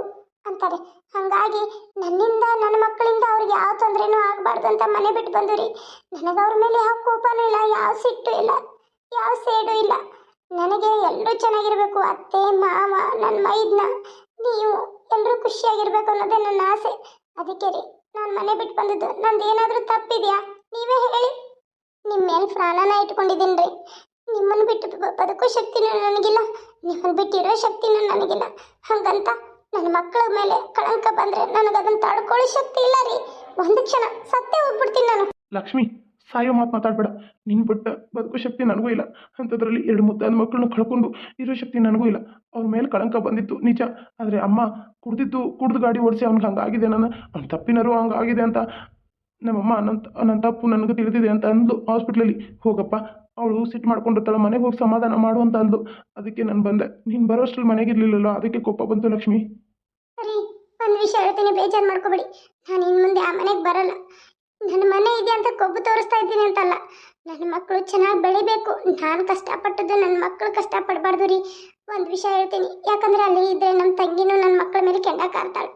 S2: ಅಂತಾರೆ. ಹಾಗಾಗಿ ನನ್ನಿಂದ, ನನ್ನ ಮಕ್ಕಳಿಂದ ಅವ್ರಿಗೆ ಯಾವ ತೊಂದರೆನೂ ಆಗಬಾರ್ದು ಅಂತ ಮನೆ ಬಿಟ್ಟು ಬಂದು ರೀ ನನಗೆ ಅವ್ರ ಮೇಲೆ ಯಾವ ಕೋಪನೂ ಇಲ್ಲ, ಯಾವ ಸಿಟ್ಟು ಇಲ್ಲ, ಯಾವ ಸೇಡು ಇಲ್ಲ. ನನಗೆ ಎಲ್ಲರೂ ಚೆನ್ನಾಗಿರಬೇಕು. ಅತ್ತೆ, ಮಾವ ನನ್ನ ಮೈದ್ನ, ನೀವು ಎಲ್ಲರೂ ಖುಷಿಯಾಗಿರ್ಬೇಕು ಅನ್ನೋದೇ ನನ್ನ ಆಸೆ. ಅದಕ್ಕೆ ರೀ, ನಾನು ಮನೆ ಬಿಟ್ಟು ಬಂದದ್ದು. ನಂದು ಏನಾದರೂ ತಪ್ಪಿದೆಯಾ? ನೀವೇ ಹೇಳಿ. ನಿಮ್ಮ ಮೇಲೆ ಪ್ರಾಣನ ಇಟ್ಕೊಂಡಿದ್ದೀನಿ ರೀ. ನಿಮ್ಮನ್ನು ಬಿಟ್ಟು ಬದುಕೋ ಶಕ್ತಿನೂ ನನಗಿಲ್ಲ. ನಿಮ್ಮನ್ನು ಬಿಟ್ಟಿರೋ ಶಕ್ತಿನೂ ನನಗಿಲ್ಲ. ಹಾಗಂತ ನನ್ನ ಮಕ್ಕಳ ಮೇಲೆ ಕಳಂಕ ಬಂದರೆ ನನಗೆ ಅದನ್ನು ತಡ್ಕೊಳ್ಳೋ ಶಕ್ತಿ ಇಲ್ಲ ರೀ. ಒಂದು ಕ್ಷಣ ಸತ್ತೇ ಹೋಗ್ಬಿಡ್ತೀನಿ ನಾನು.
S1: ಲಕ್ಷ್ಮಿ, ಸಾಯೋ ಮಾತು ಮಾತಾಡ್ಬೇಡ. ನಿನ್ನ ಬಿಟ್ಟ ಬದುಕೋ ಶಕ್ತಿ ನನಗೂ ಇಲ್ಲ. ಅಂಥದ್ರಲ್ಲಿ ಎರಡು ಮುದ್ದಾದ ಮಕ್ಕಳನ್ನ ಕಳ್ಕೊಂಡು ಇರೋ ಶಕ್ತಿ ನನಗೂ ಇಲ್ಲ. ಅವ್ರ ಮೇಲೆ ಕಳಂಕ ಬಂದಿತ್ತು, ನಿಜ. ಆದರೆ ಅಮ್ಮ ಕುಡ್ದಿದ್ದು, ಕುಡ್ದು ಗಾಡಿ ಓಡಿಸಿ ಅವ್ನಿಗೆ ಹಂಗಾಗಿದೆ ನನ್ನ, ಅವ್ನ ತಪ್ಪಿನರು ಹಂಗಾಗಿದೆ ಅಂತ. ನಮ್ಮಮ್ಮ ನನ್ನ ನನ್ನ ತಪ್ಪು ನನಗೆ ತಿಳಿದಿದೆ ಅಂತ ಅಂದ್ಲು ಹಾಸ್ಪಿಟ್ಲಲ್ಲಿ ಹೋಗಪ್ಪ, ಅವಳು ಸಿಟ್ಟು ಮಾಡ್ಕೊಂಡಿರ್ತಾಳೆ ಮನೆಗೆ ಹೋಗಿ ಸಮಾಧಾನ ಮಾಡು ಅಂತ ಅಂದ್ಲು. ಅದಕ್ಕೆ ನಾನು ಬಂದೆ. ನೀನು ಬರೋಷ್ಟ್ರಲ್ಲಿ ಮನೆಗಿರ್ಲಿಲ್ಲಲ್ಲ ಅದಕ್ಕೆ ಕೋಪ ಬಂತು ಲಕ್ಷ್ಮಿ.
S2: ಸರಿ ಒಂದು ವಿಷಯ ಹೇಳ್ತೀನಿ, ಬೇಜಾರು ಮಾಡ್ಕೋಬೇಡಿ. ನಾನು ಇನ್ನು ಮುಂದೆ ಆ ಮನೆಗೆ ಬರಲ್ಲ. ನನ್ನ ಮನೆ ಇದೆ ಅಂತ ಕೊಬ್ಬು ತೋರಿಸ್ತಾ ಇದ್ದೀನಿ ಅಂತಲ್ಲ. ನನ್ನ ಮಕ್ಕಳು ಚೆನ್ನಾಗಿ ಬೆಳಿಬೇಕು. ನಾನು ಕಷ್ಟಪಟ್ಟದ್ದು ನನ್ನ ಮಕ್ಕಳು ಕಷ್ಟಪಡಬಾರ್ದು ರೀ. ಒಂದು ವಿಷಯ ಹೇಳ್ತೀನಿ. ಯಾಕಂದ್ರೆ ಅಲ್ಲಿ ಇದ್ರೆ ನಮ್ಮ ತಂಗಿನೂ ನನ್ನ ಮಕ್ಕಳ ಮೇಲೆ ಕೆಂಡ ಕಾಣ್ತಾಳೆ.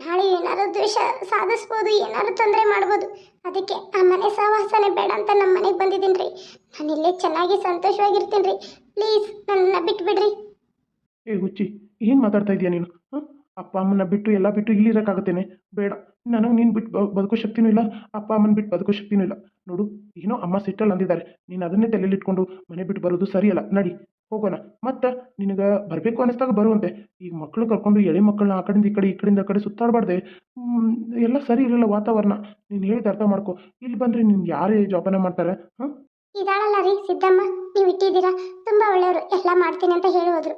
S2: ನಾಳೆ ಏನಾದರೂ ದ್ವೇಷ ಸಾಧಿಸ್ಬೋದು, ಏನಾದರೂ ತೊಂದರೆ ಮಾಡ್ಬೋದು. ಅದಕ್ಕೆ ಆ ಮನೆ ಸಹವಾಸನೆ ಬೇಡ ಅಂತ ನಮ್ಮ ಮನೆಗೆ ಬಂದಿದ್ದೀನಿ ರೀ ನಾನು ಇಲ್ಲೇ ಚೆನ್ನಾಗಿ ಸಂತೋಷವಾಗಿರ್ತೀನಿ ರೀ ಪ್ಲೀಸ್ ನನ್ನನ್ನು ಬಿಟ್ಬಿಡ್ರಿ.
S1: ಏ ಹುಚ್ಚಿ, ಏನು ಮಾತಾಡ್ತಾ ಇದೀಯ ನೀನು? ಅಪ್ಪ ಅಮ್ಮನ ಬಿಟ್ಟು ಎಲ್ಲ ಬಿಟ್ಟು ಇಲ್ಲಿ ಇರೋಕ್ಕಾಗುತ್ತೇನೆ. ಬೇಡ. ನನಗೆ ನೀನು ಬಿಟ್ಟು ಬದುಕೋ ಶಕ್ತಿನೂ ಇಲ್ಲ. ಅಪ್ಪ ಅಮ್ಮನ ಬಿಟ್ಟು ಬದುಕೋ ಶಕ್ತಿನೂ ಇಲ್ಲ. ನೋಡು, ಏನೋ ಅಮ್ಮ ಸಿಟ್ಟಲ್ಲಿ ಅಂದಿದ್ದಾರೆ. ನೀನು ಅದನ್ನೇ ತಲೆಯಲ್ಲಿ ಇಟ್ಕೊಂಡು ಮನೆ ಬಿಟ್ಟು ಬರೋದು ಸರಿಯಲ್ಲ. ನಡಿ. ಹೋಗೋಣ. ಮತ್ತು ನಿನಗೆ ಬರಬೇಕು ಅನ್ನಿಸ್ದಾಗ ಬರುವಂತೆ. ಈಗ ಮಕ್ಕಳು ಕರ್ಕೊಂಡು ಎಳೆ ಮಕ್ಕಳನ್ನ ಆ ಕಡೆಯಿಂದ ಈ ಕಡೆ ಈ ಕಡೆಯಿಂದ ಆ ಕಡೆ ಸುತ್ತಾಡಬಾರ್ದೆ. ಎಲ್ಲ ಸರಿ ಇರಲ್ಲ ವಾತಾವರಣ. ನೀನು ಹೇಳಿದ ಅರ್ಥ ಮಾಡ್ಕೊ. ಇಲ್ಲಿ ಬಂದರೆ ನಿನ್ಗೆ ಯಾರೇ ಜಾಬನ್ನ ಮಾಡ್ತಾರೆ? ಹಾಂ?
S2: ಇದಾಳಲ್ಲ ರೀ ಸಿದ್ದಮ್ಮ. ನೀವು ಇಟ್ಟಿದ್ದೀರಾ? ತುಂಬ ಒಳ್ಳೆಯವರು. ಎಲ್ಲ ಮಾಡ್ತೀನಿ ಅಂತ ಹೇಳಿ ಹೋದ್ರು.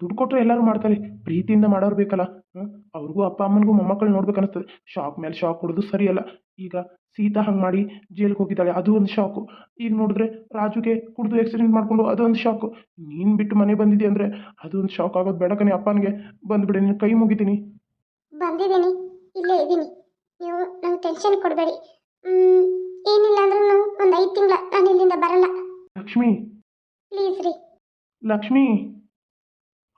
S1: ದುಡ್ಡು ಕೊಟ್ಟರೆ ಎಲ್ಲರೂ ಮಾಡ್ತಾರೆ. ಪ್ರೀತಿಯಿಂದ ಮಾಡೋರು ಬೇಕಲ್ಲ? ಅವ್ರಿಗೂ ಅಪ್ಪ ಅಮ್ಮನಿಗೂ ಮೊಮ್ಮಕ್ಕಳು ನೋಡ್ಬೇಕು ಅನಿಸ್ತದೆ ಶಾಕ್ ಮೇಲೆ ಶಾಕ್ ಕೊಡೋದು ಸರಿಯಲ್ಲ. ಈಗ ಸೀತಾ ಹಂಗೆ ಮಾಡಿ ಜೈಲಿಗೆ ಹೋಗಿದ್ದಾಳೆ. ಅದು ಒಂದು ಶಾಕು. ಈಗ ನೋಡಿದ್ರೆ ರಾಜುಗೆ ಕುಡಿದು ಆಕ್ಸಿಡೆಂಟ್ ಅದು ಅದೊಂದು ಶಾಕು. ನೀನು ಬಿಟ್ಟು ಮನೆ ಬಂದಿದ್ದೆ ಅಂದರೆ ಅದು ಒಂದು ಶಾಕ್ ಆಗೋದು ಬೇಡ ಕಣಿ ಅಪ್ಪನಿಗೆ. ಬಂದುಬಿಡಿ ನೀನು ಕೈ ಮುಗಿತೀನಿ.
S2: ಬಂದಿದ್ದೀನಿ. ಇಲ್ಲೇ ಇದ್ದೀನಿ. ನೀವು ನಂಗೆ ಟೆನ್ಷನ್ ಕೊಡಬೇಡಿ. ಏನಿಲ್ಲ ಅಂದ್ರೂ ಒಂದು ಐದು ತಿಂಗಳ ನಾನು ಇಲ್ಲಿಂದ ಬರಲ್ಲ.
S1: ಲಕ್ಷ್ಮಿ.
S2: ಪ್ಲೀಸ್ ರೀ.
S1: ಲಕ್ಷ್ಮಿ.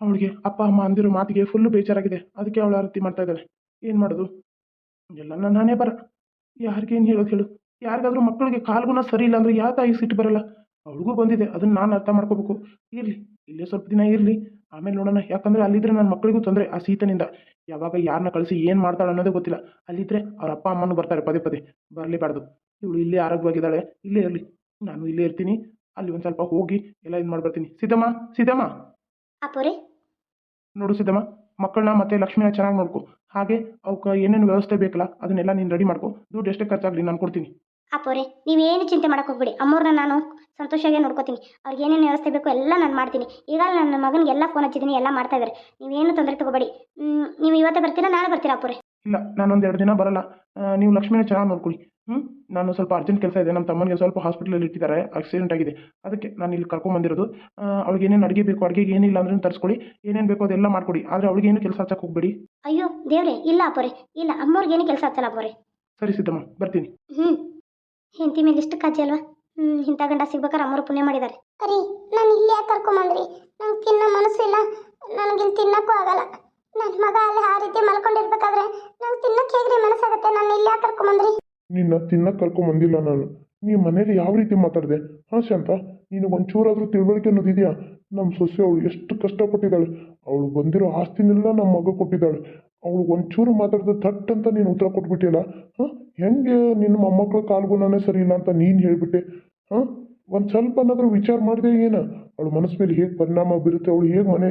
S1: ಅವಳಿಗೆ, ಅಪ್ಪ, ಅಮ್ಮ ಅಂದಿರೋ ಮಾತಿಗೆ ಫುಲ್ಲು ಬೇಜಾರಾಗಿದೆ. ಅದಕ್ಕೆ ಅವಳು ಆ ರೀತಿ ಮಾಡ್ತಾ ಇದ್ದಾಳೆ. ಏನು ಮಾಡೋದು? ಎಲ್ಲ ನಾನೇ ಬರ ಯಾರಿಗೇನು ಹೇಳೋದು ಹೇಳು. ಯಾರಿಗಾದ್ರೂ ಮಕ್ಕಳಿಗೆ ಕಾಲ್ಗುಣ ಸರಿ ಇಲ್ಲ ಅಂದರೆ ಯಾವ ತಾಯಿ ಸಿಟ್ಟು ಬರಲ್ಲ? ಅವಳಿಗೂ ಬಂದಿದೆ. ಅದನ್ನು ನಾನು ಅರ್ಥ ಮಾಡ್ಕೋಬೇಕು. ಇರಲಿ, ಇಲ್ಲೇ ಸ್ವಲ್ಪ ದಿನ ಇರಲಿ. ಆಮೇಲೆ ನೋಡೋಣ. ಯಾಕಂದರೆ ಅಲ್ಲಿದ್ದರೆ ನನ್ನ ಮಕ್ಕಳಿಗೂ ತೊಂದರೆ ಆ ಸೀತನಿಂದ. ಯಾವಾಗ ಯಾರನ್ನ ಕಳಿಸಿ ಏನು ಮಾಡ್ತಾಳೆ ಅನ್ನೋದೇ ಗೊತ್ತಿಲ್ಲ. ಅಲ್ಲಿದ್ದರೆ ಅವ್ರ ಅಪ್ಪ, ಅಮ್ಮನೂ ಬರ್ತಾರೆ ಪದೇ ಪದೇ. ಬರಲೇಬಾರ್ದು. ಇವಳು ಇಲ್ಲೇ ಆರೋಗ್ಯವಾಗಿದ್ದಾಳೆ. ಇಲ್ಲೇ ಇರಲಿ. ನಾನು ಇಲ್ಲೇ ಇರ್ತೀನಿ. ಅಲ್ಲಿ ಒಂದು ಸ್ವಲ್ಪ ಹೋಗಿ ಎಲ್ಲ ಇದು ಮಾಡ್ಬರ್ತೀನಿ. ಸಿದ್ದಮ್ಮ
S2: ಅಪ್ಪೋರೆ
S1: ನೋಡು ಸಿದ್ದಮ್ಮ ಮಕ್ಕಳನ್ನ ಮತ್ತೆ ಲಕ್ಷ್ಮಿನ ಚೆನ್ನಾಗಿ ನೋಡ್ಕೊ. ಹಾಗೆ ಅವಕ್ಕೆ ಏನೇನು ವ್ಯವಸ್ಥೆ ಬೇಕಲ್ಲ ಅದನ್ನೆಲ್ಲ ನೀನು ರೆಡಿ ಮಾಡ್ಕೊ. ದುಡ್ಡು ಎಷ್ಟೇ ಖರ್ಚಾಗಲಿ ನಾನು ಕೊಡ್ತೀನಿ.
S2: ಅಪ್ಪೋರೆ ನೀವೇನು ಚಿಂತೆ ಮಾಡಕ್ಕೆ ಹೋಗ್ಬಿಡಿ ಅಮ್ಮವ್ರನ್ನ ನಾನು ಸಂತೋಷವಾಗಿ ನೋಡ್ಕೋತೀನಿ. ಅವ್ರಿಗೆ ಏನೇನು ವ್ಯವಸ್ಥೆ ಬೇಕೋ ಎಲ್ಲ ನಾನು ಮಾಡ್ತೀನಿ. ಈಗ ನನ್ನ ಮಗನಿಗೆ ಎಲ್ಲ ಫೋನ್ ಹಚ್ಚಿದ್ದೀನಿ ಎಲ್ಲ ಮಾಡ್ತಾ ಇದ್ದಾರೆ ನೀವೇನು ತೊಂದರೆ ತಗೋಬೇಡಿ. ನೀವು ಇವತ್ತೇ ಬರ್ತೀರಾ ನಾಳೆ ಬರ್ತೀರಾ ಅಪ್ಪೋರೆ?
S1: ಇಲ್ಲ ನಾನೊಂದು ಎರಡು ದಿನ ಬರಲ್ಲ. ನೀವು ಲಕ್ಷ್ಮಿನ ಚೆನ್ನಾಗಿ ನೋಡ್ಕೊಳ್ಳಿ. ಹ್ಞೂ ನಾನು ಸ್ವಲ್ಪ ಅರ್ಜೆಂಟ್ ಕೆಲಸ ಇದೆ. ನಮ್ಮ ತಮ್ಮನಿಗೆ ಸ್ವಲ್ಪ ಹಾಸ್ಪಿಟಲಲ್ಲಿ ಇಟ್ಟಿದ್ದಾರೆ. ಆಕ್ಸಿಡೆಂಟ್ ಆಗಿದೆ. ಅದಕ್ಕೆ ನಾನು ಇಲ್ಲಿ ಕರ್ಕೊಂಬಂದಿರೋದು. ಅವಳಿಗೆ ಏನೇನು ಅಡುಗೆ ಬೇಕು ಅಡುಗೆಗೆ ಏನಿಲ್ಲ ಅಂದ್ರೆ ತರಿಸ್ಕೊಳ್ಳಿ ಏನೇನು ಬೇಕೋ ಅದೆಲ್ಲ ಮಾಡ್ಕೊಡಿ. ಆದರೆ ಅವಳಿಗೆ ಏನು ಕೆಲಸ ಹಚ್ಚಕ್ಕೆ ಹೋಗ್ಬೇಡಿ.
S2: ಅಯ್ಯೋ ದೇವ್ರೆ ಇಲ್ಲ ಪೊರೆ ಇಲ್ಲ. ಅಮ್ಮವ್ರಿಗೆ ಏನು ಕೆಲಸ ಹಚ್ಚಲ್ಲ ಅಪ್ಪೋರೆ
S1: ಸರಿ ಸಿದ್ದಮ್ಮ ಬರ್ತೀನಿ.
S2: ಹ್ಞೂ ಹೆಂಡತಿ ಮೇಲೆ ಇಷ್ಟು ಕಾಜಿ ಅಲ್ವಾ? ಹ್ಞೂ ಇಂಥ ಗಂಡ ಸಿಗ್ಬೇಕಾದ್ರೆ ಅಮ್ಮರು ಪುಣ್ಯ ಮಾಡಿದ್ದಾರೆ. ಅರಿ ನಾನು ಇಲ್ಲಿ ಯಾಕೆ ಕರ್ಕೊಂಬಂದ್ರಿ? ನಂಗೆ ತಿನ್ನೋ ಮನಸ್ಸು ಇಲ್ಲ. ನನಗೆ ಇಲ್ಲಿ ತಿನ್ನಕ್ಕೂ ಆಗಲ್ಲ. ನನ್ನ ಮಗ ಅಲ್ಲಿ ಆ ರೀತಿ ಮಲ್ಕೊಂಡಿರ್ಬೇಕಾದ್ರೆ ನಂಗೆ ತಿನ್ನಕ್ಕೆ ಹೇಗ್ರಿ ಮನಸ್ಸಾಗುತ್ತೆ? ನಾನು ಇಲ್ಲಿ ಯಾಕೆ ಕರ್ಕೊಂಬಂದ್ರಿ?
S3: ನಿನ್ನ ತಿನ್ನಕ್ಕೆ ಕರ್ಕೊಂಬಂದಿಲ್ಲ ನಾನು. ನೀ ಮನೇಲಿ ಯಾವ ರೀತಿ ಮಾತಾಡಿದೆ? ಹಾಂ, ಶಾಂತ, ನೀನು ಒಂಚೂರಾದರೂ ತಿಳುವಳಿಕೆ ಅನ್ನೋದಿದೆಯಾ ನಮ್ಮ ಸೊಸೆ ಅವಳು ಎಷ್ಟು ಕಷ್ಟಪಟ್ಟಿದ್ದಾಳೆ. ಅವಳು ಬಂದಿರೋ ಆಸ್ತಿನೆಲ್ಲ ನಮ್ಮ ಮಗ ಕೊಟ್ಟಿದ್ದಾಳೆ. ಅವಳು ಒಂಚೂರು ಮಾತಾಡಿದ ಥಟ್ ಅಂತ ನೀನು ಉತ್ತರ ಕೊಟ್ಬಿಟ್ಟಿಲ್ಲ ಹಾಂ, ಹೆಂಗೆ ನಿನ್ನ ಮೊಮ್ಮಕ್ಕಳ ಕಾಲ್ಗುಣನೇ ಸರಿ ಇಲ್ಲ ಅಂತ ನೀನು ಹೇಳಿಬಿಟ್ಟೆ? ಹಾಂ, ಒಂದು ಸ್ವಲ್ಪ ಅನ್ನೋದ್ರ ವಿಚಾರ ಮಾಡಿದೆ ಏನು? ಅವಳ ಮನಸ್ಸು ಮೇಲೆ ಹೇಗೆ ಪರಿಣಾಮ ಬೀರುತ್ತೆ? ಅವಳು ಹೇಗೆ ಮನೆ,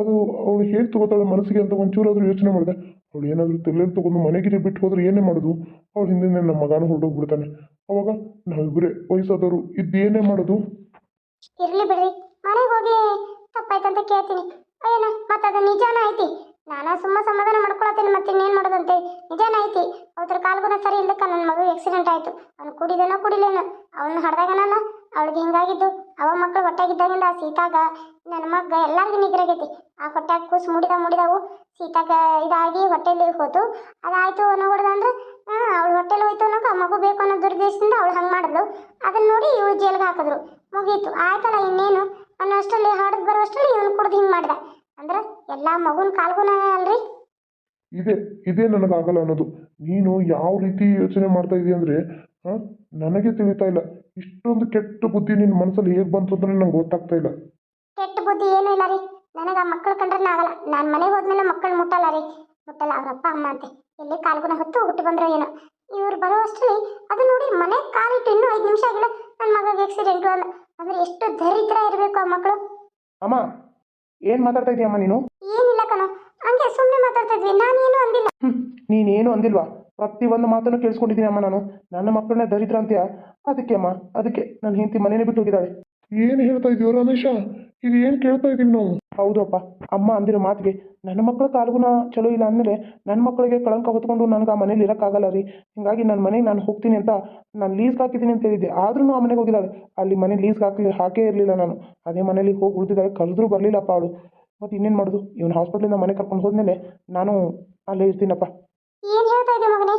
S3: ಅದು ಅವಳು ಹೇಗೆ ತಗೋತಾಳೆ ಮನಸ್ಸಿಗೆ ಅಂತ ಒಂಚೂರಾದರೂ ಯೋಚನೆ ಮಾಡಿದೆ. ಅವಳು ಏನಾದರೂ ತಲೆಯಲ್ಲಿ ತಗೊಂಡು ಮನೆಗಿರಿ ಬಿಟ್ಟು ಹೋದ್ರೆ ಏನೇ ಮಾಡೋದು? ಅವ್ರ ಹಿಂದಿನ ನಮ್ಮ ಮಗನೂ ಹೊರಟೋಗ್ಬಿಡ್ತಾನೆ ಅವಾಗ ನಾವಿಬ್ಬರೇ ವಯಸ್ಸಾದವರು ಇದ್ದೇನೇ ಮಾಡೋದು?
S2: ಇರಲಿ ಬಿಡ್ರಿ. ಮನೆಗೆ ಹೋಗಿ ತಪ್ಪಾಯ್ತಂತ ಕೇಳ್ತೀನಿ. ಅಯ್ಯನ ಮತ್ತೆ ಅದು ನಿಜಾನ ಐತಿ? ನಾನು ಸುಮ್ಮ ಸಮಾಧಾನ ಮಾಡ್ಕೊಳತ್ತೀನಿ ಮತ್ತೆ ಇನ್ನೇನು ಮಾಡೋದಂತೆ? ನಿಜಾನ ಐತಿ. ಅವ್ರ ಕಾಲ್ಗುಣ ಸರಿ ಇಲ್ಲಕ್ಕ ನನ್ನ ಮಗು ಆಕ್ಸಿಡೆಂಟ್ ಆಯಿತು. ಅವ್ನು ಕುಡಿದೇನೋ ಕುಡಿಲೇನೋ ಅವ್ನು ಹಡ್ದಾಗನ ಅವಳಿಗೆ ಹಿಂಗಾಗಿದ್ದು, ಅವ ಮಕ್ಕಳು ಹೊಟ್ಟೆಗಿದ್ದಾಗಿಂದ ಆ ಸೀತಾಗ ನನ್ನ ಮಗ ಎಲ್ಲರಿಗೂ ನಿಗ್ರಾಗೈತಿ. ಆ ಹೊಟ್ಟಾಗ ಕೂಸು ಮುಡಿದ ಮುಡಿದವು, ಸೀತಾಗ ಇದಾಗಿ ಹೊಟ್ಟೆಲಿ ಹೋತು. ಅದಾಯ್ತು ಅನ್ನೋ ಹೊಡೆದಂದ್ರೆ ಅವಳು ಹೊಟ್ಟೆಲಿ ಹೋಯ್ತು ಅನ್ನೋಕೆ ಆ ಮಗು ಬೇಕು ಅನ್ನೋ ದುರ್ದೇಶದಿಂದ ಅವಳು ಹಂಗೆ ಮಾಡಿದ್ಲು. ಅದನ್ನ ನೋಡಿ ಇವಳು ಜೈಲ್ಗೆ ಹಾಕಿದ್ರು. ಮುಗೀತು. ಆಯ್ತಲ್ಲ ಇನ್ನೇನು? ಅನ್ನೋ ಅಷ್ಟರಲ್ಲಿ ಹಾಡದ್ ಬರೋ ಅಷ್ಟರಲ್ಲಿ ಇವನು ಕುಡ್ದು ಹಿಂಗೆ ಮಾಡ್ದ. ಅಂದ್ರೆ ಎಲ್ಲ ಮಗುನ ಕಾಲ್ಗುನ ಅಲ್ರಿ?
S3: ಇದೇ ಇದೇ ನನಗಾಗಲ್ಲ ಅನ್ನೋದು. ನೀನು ಯಾವ ರೀತಿ ಯೋಚನೆ ಮಾಡ್ತಾ ಇದೀಯ ಅಂದರೆ ಹಾಂ? ನನಗೆ ತಿಳಿತಾ ಇಲ್ಲ. ಇಷ್ಟೊಂದು ಕೆಟ್ಟ ಬುದ್ಧಿ ನಿನ್ನ ಮನಸ್ಸಲ್ಲಿ ಹೇಗೆ ಬಂತು ಅಂದ್ರೆ ನಂಗೆ ಗೊತ್ತಾಗ್ತಾ ಇಲ್ಲ.
S2: ಕೆಟ್ಟ ಬುದ್ಧಿ ಏನು ಇಲ್ಲ ರೀ. ನನಗೆ ಆ ಮಕ್ಕಳು ಕಂಡ್ರೆ ಆಗಲ್ಲ. ನಾನು ಮನೆಗೆ ಹೋದ್ಮೇಲೆ ಮಕ್ಕಳು ಮುಟ್ಟಲ್ಲ ರೀ. ಮುಟ್ಟಲ್ಲ ಅವ್ರ ಅಪ್ಪ ಅಮ್ಮ ಅಂತೆ. ಎಲ್ಲಿ ಕಾಲ್ಗುಣ ಹೊತ್ತು ಹುಟ್ಟು ಬಂದ್ರೆ ಏನೋ. ಇವ್ರು ಬರೋ ಅಷ್ಟರಲ್ಲಿ ಅದು ನೋಡಿ ಮನೆ ಕಾಲಿಟ್ಟು ಇನ್ನೂ ಐದು ನಿಮಿಷ ಆಗಿಲ್ಲ. ನನ್ನ ಮಗಗೆ ಆಕ್ಸಿಡೆಂಟು ಅಂದ ಅಂದ್ರೆ ಎಷ್ಟು ದರಿದ್ರ ಇರಬೇಕು ಆ ಮಕ್ಕಳು.
S1: ಅಮ್ಮ ಏನು ಮಾತಾಡ್ತಾ ಇದೀಯಮ್ಮ ನೀನು?
S2: ಏನಿಲ್ಲ ಕಣೋ. ಹಂಗೆ ಸುಮ್ಮನೆ ಮಾತಾಡ್ತಾ ಇದ್ವಿ. ನಾನೇನು ಅಂದಿಲ್ಲ.
S1: ನೀನೇನು ಅಂದಿಲ್ವಾ? ಪ್ರತಿಯೊಂದು ಮಾತನ್ನು ಕೇಳಿಸ್ಕೊಂಡಿದ್ದೀನಿ ಅಮ್ಮ ನಾನು. ನನ್ನ ಮಕ್ಕಳನ್ನ ದರಿದ್ರ ಅಂತೀಯ? ಅದಕ್ಕೆ ಅಮ್ಮ ಅದಕ್ಕೆ ನನ್ನ ಹೆಂಡತಿ ಮನೇನೆ ಬಿಟ್ಟು ಹೋಗಿದ್ದಾಳೆ.
S3: ಏನು ಹೇಳ್ತಾ ಇದೀವ ರಮೇಶ? ಇದು ಏನು ಕೇಳ್ತಾ ಇದ್ದೀವಿ ನಾವು?
S1: ಹೌದಪ್ಪ ಅಮ್ಮ ಅಂದಿರೋ ಮಾತಿಗೆ ನನ್ನ ಮಕ್ಕಳ ಕಾಲ್ಗುಣ ಚಲೋ ಇಲ್ಲ ಅಂದಮೇಲೆ ನನ್ನ ಮಕ್ಕಳಿಗೆ ಕಳಂಕ ಹೊತ್ಕೊಂಡು ನನಗೆ ಆ ಮನೇಲಿ ಇರೋಕ್ಕಾಗಲ್ಲ ರೀ. ಹಿಂಗಾಗಿ ನನ್ನ ಮನೆಗೆ ನಾನು ಹೋಗ್ತೀನಿ ಅಂತ ನಾನು ಲೀಸ್ಗೆ ಹಾಕಿದ್ದೀನಿ ಅಂತ ಹೇಳಿದ್ದೆ. ಆದ್ರೂ ಆ ಮನೆಗೆ ಹೋಗಿದ್ದಾಳೆ. ಅಲ್ಲಿ ಮನೆ ಲೀಸ್ಗೆ ಹಾಕಲಿ ಹಾಕೇ ಇರಲಿಲ್ಲ ನಾನು. ಅದೇ ಮನೇಲಿ ಹೋಗಿ ಉಳಿದಿದ್ದಾಳೆ. ಕರೆದ್ರೂ ಬರಲಿಲ್ಲಪ್ಪ ಅವಳು. ಮತ್ತು ಇನ್ನೇನು ಮಾಡೋದು? ಇವನು ಹಾಸ್ಪಿಟ್ಲಿಂದ ಮನೆ ಕರ್ಕೊಂಡು ಹೋದ್ಮೇಲೆ ನಾನು ಅಲ್ಲೇ ಇರ್ತೀನಪ್ಪ.
S2: ಏನ್ ಹೇಳ್ತಾ ಇದ್ದೆ ಮಗನೇ?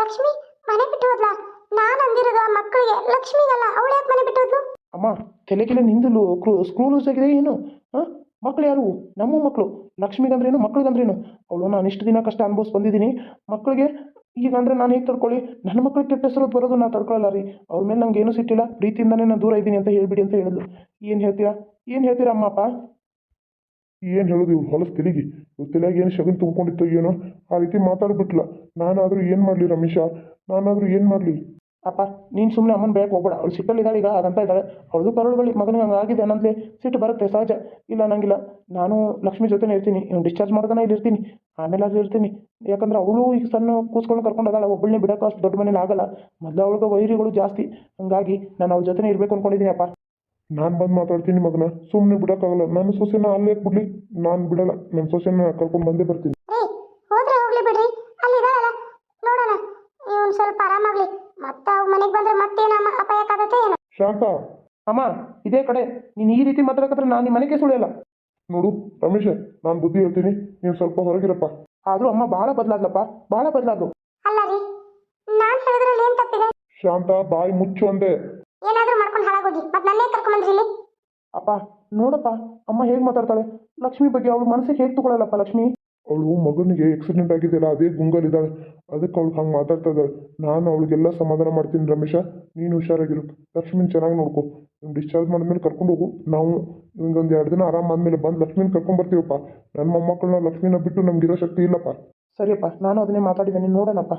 S2: ಲಕ್ಷ್ಮಿ, ಮನೆ ಬಿಟ್ಟು ಹೋದ್ಲಾ? ನಾನು ಅಂದಿರೋದು ಆ ಮಕ್ಕಳಿಗೆ ಲಕ್ಷ್ಮಿಗಲ್ಲ, ಅವಳು ಯಾಕೆ ಮನೆ ಬಿಟ್ಟು ಹೋದ್ಲು?
S1: ಅಮ್ಮ ತಲೆಗೆಲೆ ನಿಂದಲು ಕ್ರೂ ಸ್ಕ್ರೂ ಲೂಸ್ ಆಗಿದೆ ಏನು? ಹಾಂ? ಮಕ್ಳು ಯಾರು? ನಮ್ಮ ಮಕ್ಕಳು ಲಕ್ಷ್ಮಿಗಂದ್ರೇನು, ಮಕ್ಳಿಗಂದ್ರೇನು? ಅವಳು, ನಾನು ಇಷ್ಟು ದಿನ ಕಷ್ಟ ಅನುಭವಿಸಿ ಬಂದಿದ್ದೀನಿ ಮಕ್ಕಳಿಗೆ ಈಗ ಅಂದರೆ ನಾನು ಹೇಗೆ ತಡ್ಕೊಳ್ಳಿ? ನನ್ನ ಮಕ್ಕಳು ಕೆಟ್ಟ ಹೆಸರು ಬರೋದು ನಾನು ತಡ್ಕೊಳ್ಳಲ್ಲ ರೀ. ಅವ್ರ ಮೇಲೆ ನಂಗೆ ಏನು ಸಿಟ್ಟಿಲ್ಲ. ಪ್ರೀತಿಯಿಂದನೇ ನಾನು ದೂರ ಇದ್ದೀನಿ ಅಂತ ಹೇಳಿಬಿಡಿ ಅಂತ ಹೇಳಿದ್ಲು. ಏನು ಹೇಳ್ತೀರಾ? ಏನು ಹೇಳ್ತೀರಾ ಅಮ್ಮ ಅಪ್ಪ?
S3: ಏನು ಹೇಳೋದು? ಇವ್ರು ಹೊಲಸು ತೆಲಿಗೆ ಇವ್ರ ತಲೆಯಾಗ ಏನು ಶಗನ್ ತುಂಬ್ಕೊಂಡಿತ್ತು ಏನೋ, ಆ ರೀತಿ ಮಾತಾಡ್ಬಿಟ್ಲ. ನಾನಾದರೂ ಏನು ಮಾಡಲಿ ರಮೇಶ? ನಾನಾದರೂ ಏನು ಮಾಡಲಿ?
S1: ಅಪ್ಪ, ನೀನು ಸುಮ್ಮನೆ ಅಮ್ಮನ ಬೇಕ ಹೋಗ್ಬೇಡ. ಸಿಟ್ಟಲ್ಲಿ ಸಿಟ್ಟಲ್ಲಿದ್ದಾಳೆ ಈಗ ಅದಂತ ಇದ್ದಾಳೆ. ಅವಳದು ಕರುಳು ಮಗನ ಮಗನಿಗೆ ಹಂಗೆ ಆಗಿದೆ ಅನ್ನಂತೆ ಸಿಟ್ಟು ಬರುತ್ತೆ, ಸಹಜ. ಇಲ್ಲ ನಂಗಿಲ್ಲ ನಾನು ಲಕ್ಷ್ಮಿ ಜೊತೆನೇ ಇರ್ತೀನಿ. ಡಿಸ್ಚಾರ್ಜ್ ಮಾಡೋದನ ಇಲ್ಲಿ ಇರ್ತೀನಿ. ಆಮೇಲೆ ಅದು ಇರ್ತೀನಿ. ಯಾಕಂದ್ರೆ ಅವಳು ಈಗ ಸಣ್ಣ ಕೂಸ್ಕೊಂಡು ಕರ್ಕೊಂಡು ಅದಾಳ ಒಬ್ಬಳನ್ನೇ ಬಿಡೋಕೆ ಅಷ್ಟು ದೊಡ್ಡ ಮನೇಲಿ ಆಗಲ್ಲ. ಮೊದಲು ಅವಳಿಗೆ ವೈರಿಗಳು ಜಾಸ್ತಿ. ಹಂಗಾಗಿ ನಾನು ಅವ್ಳ ಜೊತೆನೇ ಇರಬೇಕು ಅಪ್ಪ.
S3: ನಾನು ಬಂದು ಮಾತಾಡ್ತೀನಿ ಮಗನ. ಸುಮ್ಮನೆ ಬಿಡೋಕ್ಕಾಗಲ್ಲ. ನನ್ನ ಸೊಸೆನ ಅಲ್ಲೇ ಬಿಡ್ಲಿ. ನಾನು ಬಿಡಲ್ಲ. ನನ್ನ ಸೊಸೆನ ಕರ್ಕೊಂಡು ಬಂದೇ ಬರ್ತೀನಿ.
S2: ಹೋದ್ರೆ ಹೋಗ್ಲಿ ಬಿಡ್ರಿ. ಅಲ್ಲಿ ಇದಾಳಲ್ಲ. ನೋಡೋಣ. ಇವನು ಸ್ವಲ್ಪ ಆರಾಮಾಗ್ಲಿ ಮತ್ತೆ ಅವ್ ಮನೆಗೆ ಬಂದ್ರೆ ಮತ್ತೇನು ಅಮ್ಮ ಅಪಾಯಕ್ಕಾಗತ್ತೆ ಏನು?
S3: ಶಾಂತ.
S1: ಅಮ್ಮ ಇದೇ ಕಡೆ. ನೀನು ಈ ರೀತಿ ಮಾತಾಡಕತ್ರ ನಾನು ನಿಮ್ಮ ಮನೆಗೆ ಸುಳಿಯಲ್ಲ
S3: ನೋಡು ರಮೇಶ ನಾನು ಬುದ್ಧಿ ಹೇಳ್ತೀನಿ. ನೀನು ಸ್ವಲ್ಪ ಹೊರಗಿರಪ್ಪ.
S1: ಆದ್ರೂ ಅಮ್ಮ ಭಾಳ ಬದಲಾದ್ಲಪ್ಪ. ಭಾಳ ಬದಲಾದ್ಲು.
S2: ಅಲ್ಲ ರೀ ನಾನು ಹೇಳಿದ್ರಲ್ಲಿ ಏನು ತಪ್ಪಿದೆ?
S3: ಶಾಂತ ಬಾಯಿ ಮುಚ್ಚು ಅಂದೆ.
S2: ಏನಾದರೂ ಮಾಡ್ಕೊಂಡು ಹಾಳಾಗೋಗಿ. ಮತ್ತೆ ನನ್ನೇ ಕರ್ಕೊಂಬಂದ್ರಿ ಇಲ್ಲಿ.
S1: ಅಪ್ಪ ನೋಡಪ್ಪ ಅಮ್ಮ ಹೇಗೆ ಮಾತಾಡ್ತಾಳೆ? ಲಕ್ಷ್ಮಿ ಬಗ್ಗೆ ಅವಳು ಮನಸ್ಸಿಗೆ ಹೇಗೆ ತಗೊಳ್ಳಲ್ಲಪ್ಪ ಲಕ್ಷ್ಮಿ?
S3: ಅವಳು ಮಗನಿಗೆ ಆಕ್ಸಿಡೆಂಟ್ ಆಗಿದೆಯಲ್ಲ ಅದೇ ಗುಂಗಲಿದ್ದಾಳೆ ಅದಕ್ಕೆ ಅವಳು ಹಂಗೆ ಮಾತಾಡ್ತಾ ಇದ್ದಾಳೆ. ನಾನು ಅವಳಿಗೆಲ್ಲ ಸಮಾಧಾನ ಮಾಡ್ತೀನಿ ರಮೇಶ. ನೀನು ಹುಷಾರಾಗಿರು. ಲಕ್ಷ್ಮಿನ ಚೆನ್ನಾಗಿ ನೋಡ್ಕೊ. ಡಿಸ್ಚಾರ್ಜ್ ಮಾಡಿದ್ಮೇಲೆ ಕರ್ಕೊಂಡು ಹೋಗು. ನಾವು ಒಂದು ಎರಡು ದಿನ ಆರಾಮ ಆದಮೇಲೆ ಬಂದು ಲಕ್ಷ್ಮಿನ ಕರ್ಕೊಂಡು ಬರ್ತೀವಪ್ಪ. ನನ್ನ ಮೊಮ್ಮಕ್ಕಳನ್ನ ಲಕ್ಷ್ಮಿನ ಬಿಟ್ಟು ನಮಗಿರೋ ಶಕ್ತಿ ಇಲ್ಲಪ್ಪ.
S1: ಸರಿಯಪ್ಪ ನಾನು ಅದನ್ನೇ ಮಾತಾಡಿದ್ದೀನಿ ನೋಡೋಣಪ್ಪ.